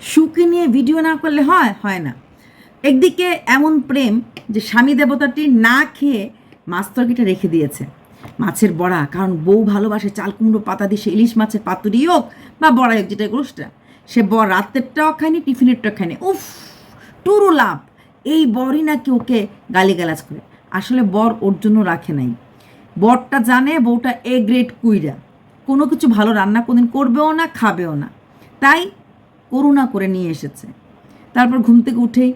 সুখে নিয়ে ভিডিও না করলে হয় হয় না। একদিকে এমন প্রেম যে স্বামী দেবতাটি না খেয়ে মাছ তরকিটা রেখে দিয়েছে। মাছের বড়া, কারণ বউ ভালোবাসে চাল, কুমড়ো, পাতা দিয়ে সে ইলিশ মাছের পাতুরি হোক বা বড়া হোক যেটা সেটা। সে বর রাতেরটাও খায়নি, টিফিনেরটাও খায়নি। উফ, টুরু লাভ। এই বরই নাকি ওকে গালিগালাজ করে। আসলে বর ওর জন্য রাখে নাই। বরটা জানে বউটা এ গ্রেড কুইরা। কোনো কিছু ভালো রান্না কোনদিন করবেও না, খাবেও না। তাই করুণা করে নিয়ে এসেছে। তারপর ঘুম থেকে উঠেই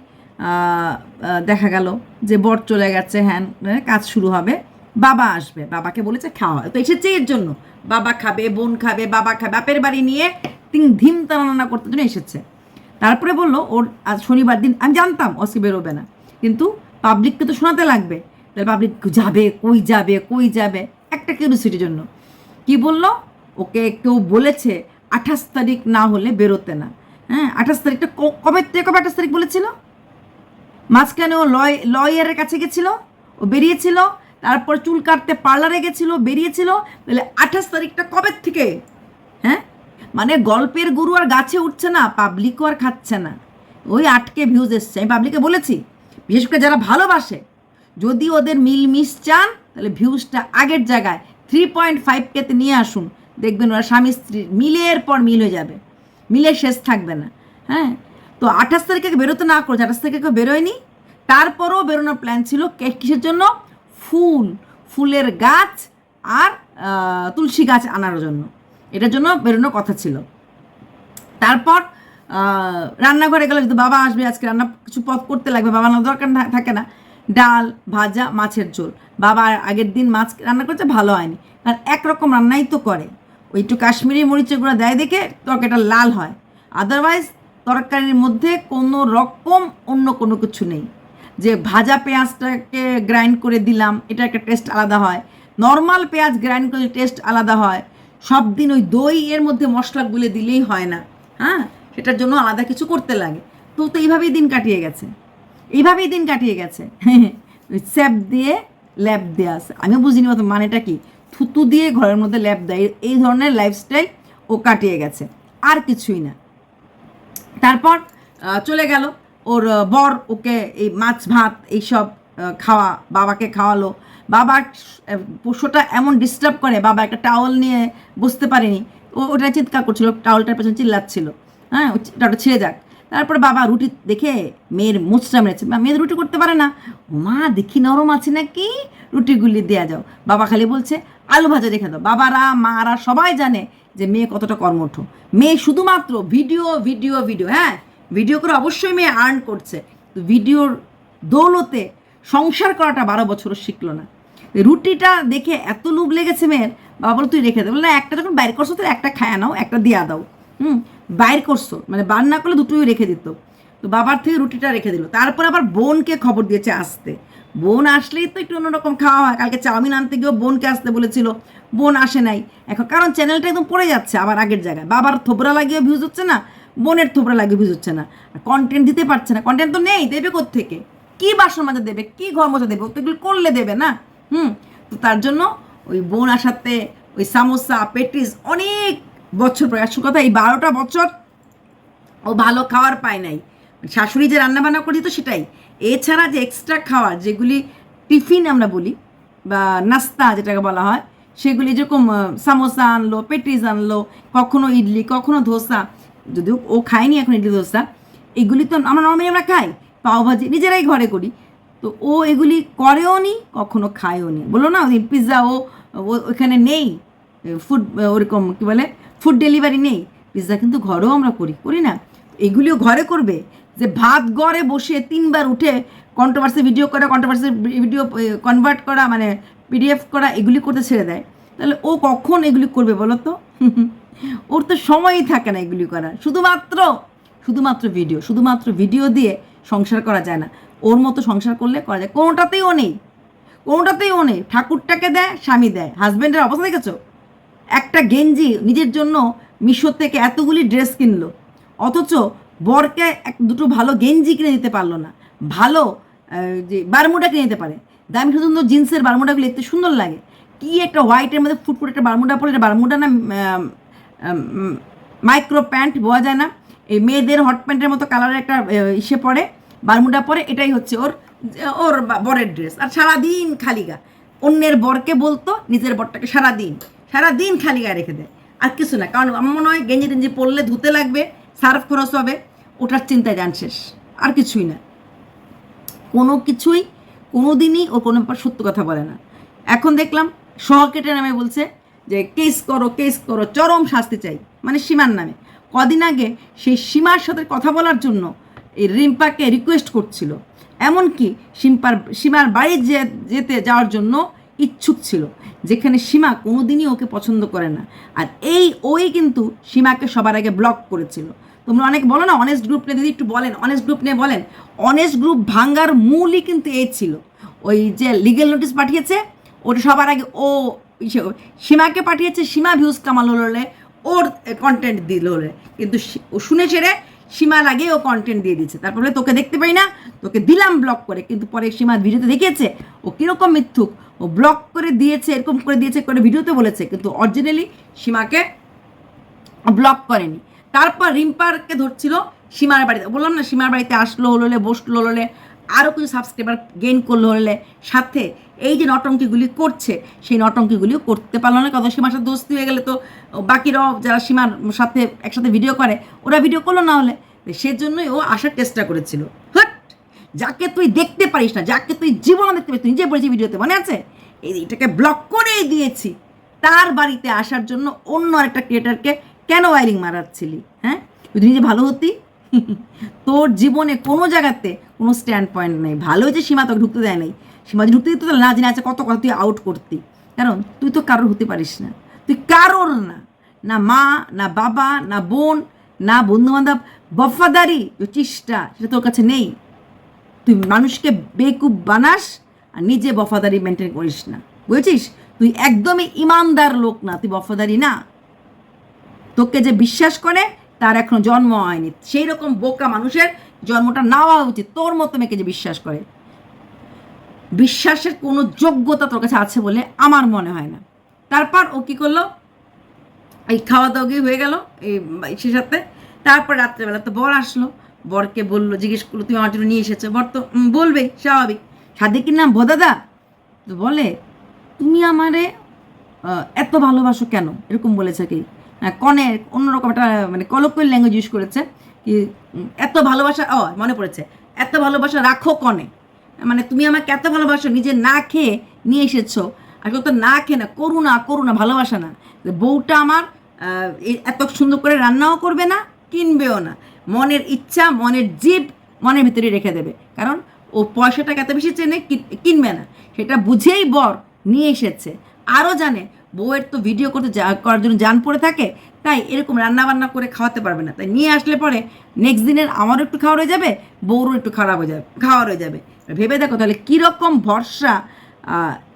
দেখা গেল যে বর চলে গেছে হ্যান হ্যাঁ, কাজ শুরু হবে। বাবা আসবে বাবাকে বলেছে খাওয়া তো এসেছে এর জন্য। বাবা খাবে বোন খাবে বাবা খাবে বাপের বাড়ি নিয়ে তিন ধিম রান্না করতে জন্য এসেছে। তারপরে বলল ওর আজ শনিবার দিন আমি জানতাম অসি বেরোবে না। কিন্তু পাবলিককে তো শোনাতে লাগবে। তাহলে পাবলিক যাবে কই যাবে কই যাবে? একটা কিউরিসিটির জন্য। কি বলল? ওকে কেউ বলেছে আঠাশ তারিখ না হলে বেরোতে না। হ্যাঁ আঠাশ তারিখটা কবে থেকে কবে আঠাশ তারিখ বলেছিল? মাঝখানে ও লয়, লয়ারের কাছে গেছিল, ও বেরিয়েছিল, তারপর চুল কাটতে পার্লারে গেছিল, বেরিয়েছিল, তাহলে আঠাশ তারিখটা কবে থেকে? হ্যাঁ মানে গল্পের গুরু আর গাছে উঠছে না পাবলিকও আর খাচ্ছে না। ওই আটকে ভিউজ এসছে, আমি পাবলিকে বলেছি, বিশেষ করে যারা ভালোবাসে, যদি ওদের মিল মিস চান, তাহলে ভিউজটা আগের জায়গায় থ্রি পয়েন্ট ফাইভ কেতে নিয়ে আসুন, দেখবেন ওরা স্বামী স্ত্রী মিলের পর মিল হয়ে যাবে। মিলের শেষ থাকবে না হ্যাঁ? তো আঠাশ তারিখে বেরোতে না করেছে, আঠাশ তারিখে কেউ বেরোয়নি। তারপরও বেরোনোর প্ল্যান ছিল কিসের জন্য? ফুল, ফুলের গাছ আর তুলসী গাছ আনার জন্য। এটার জন্য বেরোনোর কথা ছিল। তারপর রান্নাঘরে গেলে যদি বাবা আসবে, আজকে রান্না কিছু পথ করতে লাগবে, বাবা না দরকার থাকে না। ডাল, ভাজা, মাছের ঝোল। বাবা আগের দিন মাছ রান্না করছে, ভালো হয়নি। কারণ একরকম রান্নাই তো করে। ওই একটু কাশ্মীরি মরিচের গুঁড়া দেয় দেখে তরকারিটা লাল হয়। আদারওয়াইজ তরকারির মধ্যে কোনো রকম অন্য কোনো কিছু নেই। যে ভাজা পেঁয়াজটাকে গ্রাইন্ড করে দিলাম, এটা একটা টেস্ট আলাদা হয়। নর্মাল পেঁয়াজ গ্রাইন্ড করে টেস্ট আলাদা হয়। সব দিন ওই দই এর মধ্যে মশলা গুলে দিলেই হয় না। হ্যাঁ? সেটার জন্য আলাদা কিছু করতে লাগে। তো তো এইভাবেই দিন কাটিয়ে গেছে। এইভাবেই দিন কাটিয়ে গেছে। স্যাপ দিয়ে, ল্যাপ দেওয়া আমিও বুঝিনি মানেটা কি। থুতু দিয়ে ঘরের মধ্যে ল্যাপ দেয়। এই ধরনের লাইফস্টাইল ও কাটিয়ে গেছে। আর কিছুই না। তারপর চলে গেল ওর বর ওকে এই মাছ, ভাত এইসব খাওয়া, বাবাকে খাওয়ালো। বাবা পশুটা এমন ডিস্টার্ব করে, বাবা একটা টাওয়াল নিয়ে বসতে পারেনি। ও, ওটা চিৎকার করছিল টাওয়ালটার পেছনে চিল্লাচ্ছিল। হ্যাঁ ওটা ছিঁড়ে যাক। তারপরে বাবা রুটি দেখে মেয়ের মুচটা মেরেছে। মা, মেয়ের রুটি করতে পারে না? মা দেখি নরম আছে নাকি? রুটিগুলি দেয়া যাও। বাবা খালি বলছে আলু ভাজা রেখে দাও। বাবারা মারা সবাই জানে যে মেয়ে কতটা কর্মঠ। মেয়ে শুধুমাত্র ভিডিও ভিডিও ভিডিও হ্যাঁ ভিডিও করে অবশ্যই মেয়ে আর্ন করছে। ভিডিওর দৌলতে সংসার করাটা বারো বছরও শিখলো না। রুটিটা দেখে এত লোভ লেগেছে মেয়ের। বাবা বলে তুই রেখে দে। বলে একটা যখন বাইরে করছ তো একটা খায়া নাও একটা দিয়া দাও। হুম বাইর করছ মানে বার না করলে দুটোই রেখে দিত। তো বাবার থেকে রুটিটা রেখে দিল। তারপর আবার বোনকে খবর দিয়েছে আসতে। বোন আসলেই তো একটু অন্যরকম খাওয়া হয়। কালকে চাউমিন আনতে গিয়েও বোনকে আসতে বলেছিল। বোন আসে নাই। এখন কারণ চ্যানেলটা একদম পড়ে যাচ্ছে আবার আগের জায়গায়। বাবার থোবরা লাগিয়ে ভিউজ হচ্ছে না, বোনের থোবরা লাগিয়ে ভিউজ হচ্ছে না। আর কন্টেন্ট দিতে পারছে না। কন্টেন্ট তো নেই, দেবে থেকে কি বাসন মাজা দেবে? কি ঘর মোছা দেবে? তো এগুলো করলে দেবে না। হুম? তো তার জন্য ওই বোন আসাতে ওই সামোসা, পেটিস অনেক বছর পরে। আসল কথা, এই বারোটা বছর ও ভালো খাওয়ার পায় নাই। শাশুড়ি যে রান্নাবান্না করি তো সেটাই। এছাড়া যে এক্সট্রা খাওয়ার যেগুলি টিফিন আমরা বলি, বা নাস্তা যেটাকে বলা হয়, সেগুলি যেরকম সামোসা আনলো, পেটিস আনলো, কখনো ইডলি, কখনো ধোসা, যদিও ও খায়নি এখন ইডলি ধোসা, এগুলি তো আমরা নর্মালি আমরা খাই পাওভাজি নিজেরাই ঘরে করি। তো ও এগুলি করেও নি, কখনো খায়ও নি। বলল না, ওই পিৎজা ও- ওখানে নেই ফুড ওরকম, কী বলে ফুড ডেলিভারি নেই। পিৎজা কিন্তু ঘরেও আমরা করি করি না। এগুলিও ঘরে করবে। যে ভাত গড়ে বসে তিনবার উঠে কন্ট্রোভার্সি ভিডিও করা কন্ট্রোভার্সি ভিডিও কনভার্ট করা মানে পিডিএফ করা, এগুলি করতে ছেড়ে দেয়। তাহলে ও কখন এগুলি করবে বলো তো? ওর তো সময়ই থাকে না এগুলি করার। শুধুমাত্র শুধুমাত্র ভিডিও শুধুমাত্র ভিডিও দিয়ে সংসার করা যায় না। ওর মতো সংসার করলে করা যায়। কোনোটাতেই ও নেই। কোনোটাতেই ও নেই। ঠাকুরটাকে দেয়, স্বামী দেয়। হাজব্যান্ডের অবস্থা দেখেছ? একটা গেঞ্জি নিজের জন্য মিশো থেকে এতগুলি ড্রেস কিনলো। অথচ বরকে এক দুটো ভালো গেঞ্জি কিনে দিতে পারল না। ভালো যে বারমুডা কিনে দিতে পারে। দামি সুন্দর জিন্সের বারমুডাগুলো দেখতে সুন্দর লাগে। কি একটা হোয়াইটের মধ্যে ফুটফুট একটা বারমুডা পরে এটা বারমুডা না মাইক্রো প্যান্ট বোঝা যায় না। এই মেয়েদের হট প্যান্টের মতো কালারের একটা ইসে পরে, বারমুডা পরে, এটাই হচ্ছে ওর ওর বরের ড্রেস। আর সারাদিন খালি গা। অন্যের বরকে বলতো, নিজের বরটাকে সারাদিন। সারাদিন খালি গায়ে রেখে দেয়। আর কিছু না, কারণ আমার মনে হয় গেঞ্জি টেঞ্জি পরলে ধুতে লাগবে, সার্ফ খরচ হবে, ওটার চিন্তায় যান শেষ, আর কিছুই না। কোনো কিছুই কোনো দিনই ও কোনো সত্য কথা বলে না। এখন দেখলাম সহকেটে নামে বলছে যে, কেস করো কেস করো, চরম শাস্তি চাই। মানে সীমার নামে। কদিন আগে সেই সীমার সাথে কথা বলার জন্য এই রিম্পাকে রিকোয়েস্ট করছিল। এমনকি সিম্পার সীমার বাড়ি যেতে যাওয়ার জন্য ইচ্ছুক ছিল, যেখানে সীমা কোনোদিনই ওকে পছন্দ করে না। আর এই ওই কিন্তু সীমাকে সবার আগে ব্লক করেছিল। তোমরা অনেক বলো না অনেস্ট গ্রুপ নিয়ে, দিদি একটু বলেন অনেস্ট গ্রুপ নিয়ে বলেন। অনেস্ট গ্রুপ ভাঙ্গার মূলই কিন্তু এই ছিল। ওই যে লিগেল নোটিশ পাঠিয়েছে, ওটা সবার আগে ও সীমাকে পাঠিয়েছে, সীমা ভিউজ কামাল হলে ওর কন্টেন্ট দিল হলে কিন্তু ও শুনে সেরে সীমার আগে ও কন্টেন্ট দিয়ে দিচ্ছে তারপরে তোকে দেখতে পাই না, তোকে দিলাম ব্লক করে। কিন্তু পরে সীমার ভিডিওতে দেখিয়েছে, ও কীরকম মিথ্যুক ব্লক করে দিয়েছে, এরকম করে দিয়েছে করে ভিডিওতে বলেছে, কিন্তু অরিজিনালি সীমাকে ব্লক করেনি। তারপর রিম্পারকে ধরছিল সীমার বাড়িতে। বললাম না, সীমার বাড়িতে আসলো হলে বসল হলে আরও কিছু সাবস্ক্রাইবার গেইন করল হলে সাথে এই যে নটঙ্কিগুলি করছে, সেই নটঙ্কিগুলিও করতে পারল না কত সীমার সাথে দোস্তি হয়ে গেলে তো বাকিরাও যারা সীমার সাথে একসাথে ভিডিও করে, ওরা ভিডিও করল না হলে। সেজন্যই ও আসার চেষ্টা করেছিল। হট! যাকে তুই দেখতে পারিস না, যাকে তুই জীবনে দেখতে পারিস, তুই নিজে বলেছি ভিডিওতে মনে আছে? এটাকে ব্লক করেই দিয়েছি। তার বাড়িতে আসার জন্য অন্য একটা ক্রিয়েটারকে কেন ওয়ারিং মারাচ্ছিলি হ্যাঁ? তুই নিজে ভালো হতি। তোর জীবনে কোনো জায়গাতে কোনো স্ট্যান্ড পয়েন্ট নেই। ভালো হয়েছে সীমা তোকে ঢুকতে দেয় নাই। সীমা ঢুকতে দিত না জেনে আছে কত কথা তুই আউট করতি। কারণ তুই তো কারোর হতে পারিস না। তুই কারোর না। না মা, না বাবা, না বোন, না বন্ধু বান্ধব বফাদারি চেষ্টা, সেটা তোর কাছে নেই। তুই মানুষকে বেকুব বানাস আর নিজে বফাদারি মেনটেন করিস না। বুঝেছিস? তুই একদমই ইমানদার লোক না তুই বফাদারি না। তোকে যে বিশ্বাস করে তার এখনও জন্ম হয়নি। সেই রকম বোকা মানুষের জন্মটা না হওয়া উচিত তোর মতো মেয়েকে যে বিশ্বাস করে। বিশ্বাসের কোনো যোগ্যতা তোর কাছে আছে বলে আমার মনে হয় না। তারপর ও কী করল? এই খাওয়া দাওয়া হয়ে গেল এই সে সাথে। তারপর রাত্রেবেলা তো বর আসলো। বরকে বলল জিজ্ঞেস করল তুমি আমার জন্য নিয়ে এসেছ? বর তো উম, বলবেই স্বাভাবিক। সাদিকের নাম? ভোদাদা তো বলে তুমি আমারে এত ভালোবাসো কেন? এরকম বলেছে কি। হ্যাঁ, কনে অন্যরকম একটা মানে কলকুয়াল ল্যাঙ্গুয়েজ ইউজ করেছে কি এত ভালোবাসা ও মনে পড়েছে এত ভালোবাসা রাখো কনে। মানে তুমি আমাকে এত ভালোবাসো নিজে না খেয়ে নিয়ে এসেছ। আসলে তো না খেয়ে না করুণা করুণা ভালোবাসা না। বউটা আমার এত সুন্দর করে রান্নাও করবে না কিনবেও না। মনের ইচ্ছা মনের জীব মনের ভিতরে রেখে দেবে। কারণ ও পয়সাটাকে এত বেশি চেনে কিনবে না। সেটা বুঝেই বর নিয়ে এসেছে। আরও জানে, বউয়ের তো ভিডিও করতে করার জন্য জান পড়ে থাকে, তাই এরকম রান্না বান্না করে খাওয়াতে পারবে না। তাই নিয়ে আসলে পরে নেক্সট দিনের আমারও একটু খাওয়া হয়ে যাবে, বউরও একটু খারাপ হয়ে যাবে, খাওয়া হয়ে যাবে। ভেবে দেখো তাহলে কীরকম ভরসা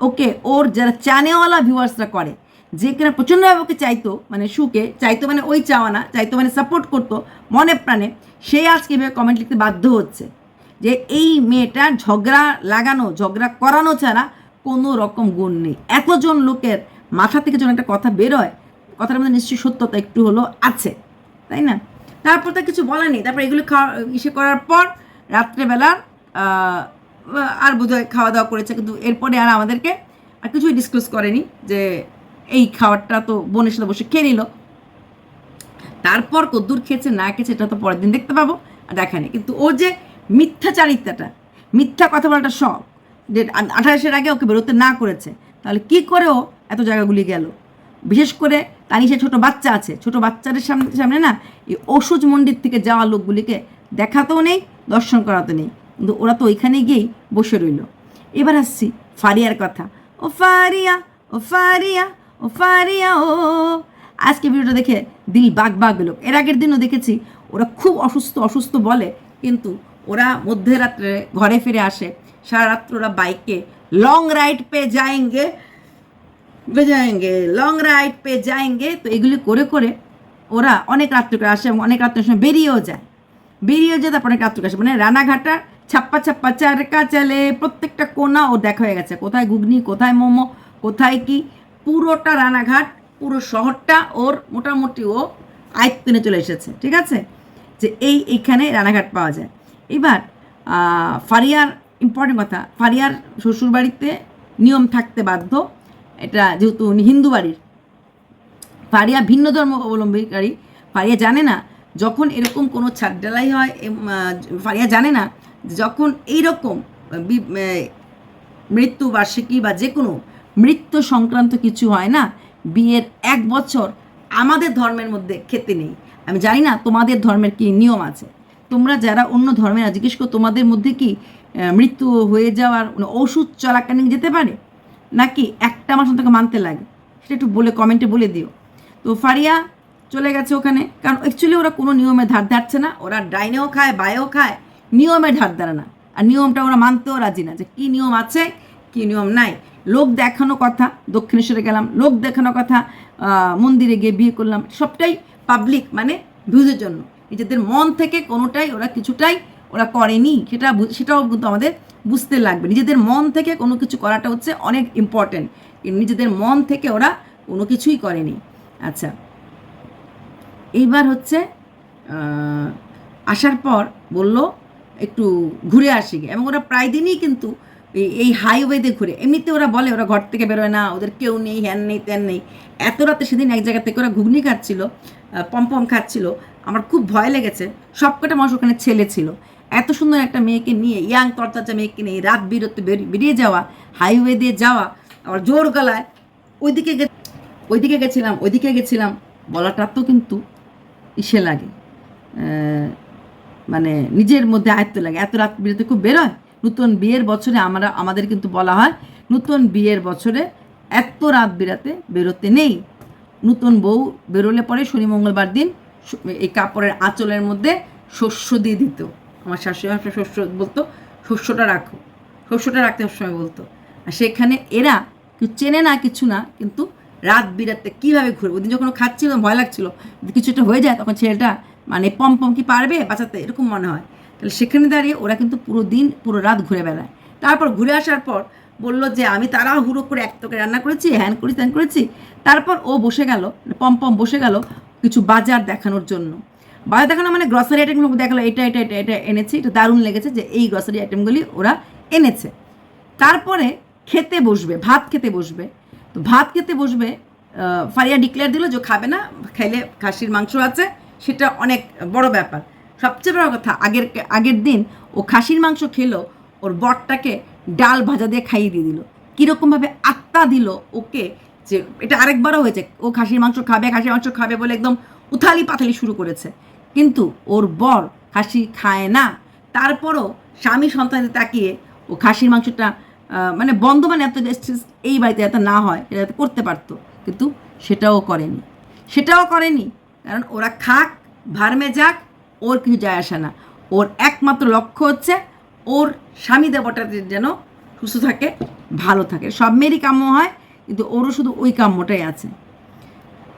ওকে ওর যারা চ্যানেওয়ালা ভিউয়ার্সরা করে, যে কিনা প্রচণ্ডভাবে ওকে চাইতো মানে সুকে চাইতো মানে ওই চাওয়া না, চাইতো মানে সাপোর্ট করতো, মনে প্রাণে, সে আজকে এভাবে কমেন্ট লিখতে বাধ্য হচ্ছে। যে এই মেয়েটা ঝগড়া লাগানো, ঝগড়া করানো ছাড়া কোনো রকম গুণ নেই। এতজন লোকের মাথা থেকে যখন একটা কথা বেরোয় কথার মধ্যে নিশ্চয়ই সত্যতা একটু হলো আছে, তাই না? তারপর তো কিছু বলা নেই। তারপর এগুলো খাওয়া, ইসে করার পর রাত্রেবেলা আর বোধহয় খাওয়া দাওয়া করেছে, কিন্তু এরপরে আর আমাদেরকে আর কিছুই ডিসক্লোজ করেনি যে এই খাবারটা তো বোনের সাথে বসে খেয়ে নিল। তারপর কদ্দুর খেয়েছে, না খেয়েছে, এটা তো পরের দিন দেখতে পাবো, আর দেখা নেই। কিন্তু ও যে মিথ্যাচারিতাটা মিথ্যা কথা বলাটা শখ। যে আঠাশের আগে ওকে বেরোতে না করেছে, তাহলে কি করে ও এত জায়গাগুলি গেল? বিশেষ করে তানিশে ছোট বাচ্চা আছে, ছোট বাচ্চাদের সামনে সামনে না এই ওষুধ মন্দির থেকে যাওয়া লোকগুলিকে দেখাতেও নেই, দর্শন করাতে নেই। কিন্তু ওরা তো ওইখানে গিয়েই বসে রইল। এবার আসছি ফারিয়ার কথা। ও ফারিয়া ও ফারিয়া ও ফারিয়া, ও। আজকে ভিডিওটা দেখে দিল বাগ বাগ গেল এর আগের দিনও দেখেছি, ওরা খুব অসুস্থ অসুস্থ বলে, কিন্তু ওরা মধ্যরাত্রে ঘরে ফিরে আসে। সারা রাত্রে ওরা বাইকে। লং রাইড পে যায়ঙ্গে। পে যায়ঙ্গে। লং রাইড পে যায়ঙ্গে। তো এগুলি করে করে ওরা অনেক রাত্রে করে আসে এবং অনেক রাত্রের সময় বেরিয়েও যায়। বেরিয়েও যায়, তারপর অনেক রাত্রে আসে। মানে রানাঘাটার ছাপ্পা ছাপ্পা চারকা চালে। প্রত্যেকটা কোনা ও দেখা হয়ে গেছে। কোথায় ঘুগনি, কোথায় মোমো, কোথায় কি? পুরোটা রানাঘাট, পুরো শহরটা ওর মোটামুটি ও আয়ত্তনে চলে এসেছে। ঠিক আছে? যে এই এইখানে রানাঘাট পাওয়া যায়। এবার ফারিয়ার ইম্পর্টেন্ট কথা, ফারিয়ার শ্বশুরবাড়িতে নিয়ম থাকতে বাধ্য। এটা যেহেতু উনি হিন্দু বাড়ির। ফারিয়া ভিন্ন ধর্ম অবলম্বীকারী। ফারিয়া জানে না যখন এরকম কোনো ছাড়ডালাই হয় ফারিয়া জানে না যখন এইরকম বি- মৃত্যু বার্ষিকী বা যে কোনো মৃত্যু সংক্রান্ত কিছু হয় না, বিয়ের এক বছর আমাদের ধর্মের মধ্যে খেতে নেই। আমি জানি না তোমাদের ধর্মের কি নিয়ম আছে। তোমরা যারা অন্য ধর্মের জিজ্ঞেস করো তোমাদের মধ্যে কি মৃত্যু হয়ে যাওয়ার ওষুধ চলাকালীন যেতে পারে? নাকি একটা মাস তোমাকে মানতে লাগে? সেটা একটু বলে কমেন্টে বলে দিও। তো ফারিয়া চলে গেছে ওখানে। কারণ অ্যাকচুয়ালি ওরা কোনো নিয়মে ধার ধারছে না। ওরা ডাইনেও খায়, বায়েও খায়, নিয়মে ধার ধারে না। আর নিয়মটা ওরা মানতেও রাজি না যে কী নিয়ম আছে, কী নিয়ম নাই। লোক দেখানো কথা, দক্ষিণেশ্বরে গেলাম, লোক দেখানো কথা মন্দিরে গিয়ে বিয়ে করলাম, সবটাই পাবলিক মানে ভিউজের জন্য। নিজেদের মন থেকে কোনোটাই ওরা কিছুটাই ওরা করেনি, সেটা সেটাও কিন্তু আমাদের বুঝতে লাগবে। নিজেদের মন থেকে কোনো কিছু করাটা হচ্ছে অনেক ইম্পর্টেন্ট নিজেদের মন থেকে ওরা কোনো কিছুই করেনি। আচ্ছা এইবার হচ্ছে আসার পর বলল, একটু ঘুরে আসি। এবং ওরা প্রায় দিনই কিন্তু এই- এই হাইওয়েতে ঘুরে। এমনিতে ওরা বলে, ওরা ঘর থেকে বেরোয় না, ওদের কেউ নেই হ্যান নেই, ত্যান নেই। এত রাতে সেদিন এক জায়গা থেকে ওরা ঘুগনি খাচ্ছিল পমপম খাচ্ছিল। আমার খুব ভয় লেগেছে। সবকটা মানুষ ওখানে ছেলে ছিল। এত সুন্দর একটা মেয়েকে নিয়ে, ইয়াং তরতাজা মেয়েকে নিয়ে, রাত বিরতে বেরিয়ে যাওয়া হাইওয়ে দিয়ে যাওয়া, আবার জোর গলায় ওইদিকে গে ওইদিকে গেছিলাম ওইদিকে গেছিলাম, বলাটা তো কিন্তু ইসে লাগে। মানে নিজের মধ্যে আয়ত্ত লাগে। এত রাত বিরতে খুব বেরোয় নতুন বিয়ের বছরে আমরা, আমাদের কিন্তু বলা হয়, নতুন বিয়ের বছরে এত রাত বিরাতে বেরোতে নেই। নতুন বউ বেরোলে পরে শনি মঙ্গলবার দিন এই কাপড়ের আঁচলের মধ্যে শস্য দিয়ে দিত। আমার শাশুড়ি আমার শস্য বলতো, শস্যটা রাখো, শস্যটা রাখতে সবসময় বলতো। আর সেখানে এরা কেউ চেনে না, কিছু না, কিন্তু রাত বিরাতে কীভাবে ঘুরবে? ওদিন যখন খাচ্ছিল, ভয় লাগছিল কিছু একটা হয়ে যায়, তখন ছেলেটা মানে পম পম কি পারবে? বাঁচাতে, এরকম মনে হয়। তাহলে সেখানে দাঁড়িয়ে ওরা কিন্তু পুরো দিন, পুরো রাত ঘুরে বেড়ায়। তারপর ঘুরে আসার পর বলল যে, আমি তাড়াহুড়ো করে এক তোকে রান্না করেছি, হ্যান করেছি, ত্যান করেছি। তারপর ও বসে গেল, পম পম বসে গেল কিছু বাজার দেখানোর জন্য। বাজার দেখানো মানে গ্রসারি আইটেমগুলো দেখাল, এটা এটা এটা এটা এনেছে, এটা দারুণ লেগেছে যে এই গ্রসারি আইটেমগুলি ওরা এনেছে। তারপরে খেতে বসবে, ভাত খেতে বসবে। তো ভাত খেতে বসবে ফারিয়া ডিক্লেয়ার দিল যে খাবে না, খাইলে খাসির মাংস আছে, সেটা অনেক বড় ব্যাপার। সবচেয়ে বড় কথা, আগের আগের দিন ও খাসির মাংস খেলো, ওর বরটাকে ডাল ভাজা দিয়ে খাইয়ে দিয়ে দিল। কীরকমভাবে আত্মা দিল ওকে যে এটা আরেকবারও হয়েছে। ও খাসির মাংস খাবে, খাসির মাংস খাবে বলে একদম উথালি পাথালি শুরু করেছে। কিন্তু ওর বর খাসি খায় না। তারপরও স্বামী সন্তানের তাকিয়ে ও খাসির মাংসটা মানে বন্ধ মানে এত এই বাড়িতে এত না হয়, এটা করতে পারতো। কিন্তু সেটাও করেনি। সেটাও করেনি, কারণ ওরা খাক, ভারমে যাক, ওর কিছু যায় আসে না। ওর একমাত্র লক্ষ্য হচ্ছে ওর স্বামী দেবতা যেন সুস্থ থাকে, ভালো থাকে। সব মেয়েরই কাম্য হয় কিন্তু ওরও শুধু ওই কাম্যটাই আছে।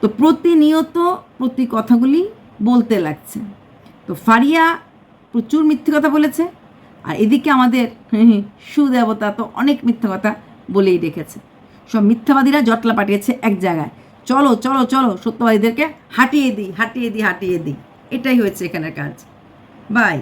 তো প্রতিনিয়ত প্রতি কথাগুলি বলতে লাগছে। তো ফারিয়া প্রচুর মিথ্যে কথা বলেছে, আর এদিকে আমাদের সুদেবতা তো অনেক মিথ্যা কথা বলেই রেখেছে সব মিথ্যাবাদীরা জটলা পাঠিয়েছে এক জায়গায়। চলো চলো চলো, সত্যবাদীদেরকে হাঁটিয়ে দিই হাঁটিয়ে দিই হাঁটিয়ে দিই। এটাই হয়েছে এখানের কাজ। বাই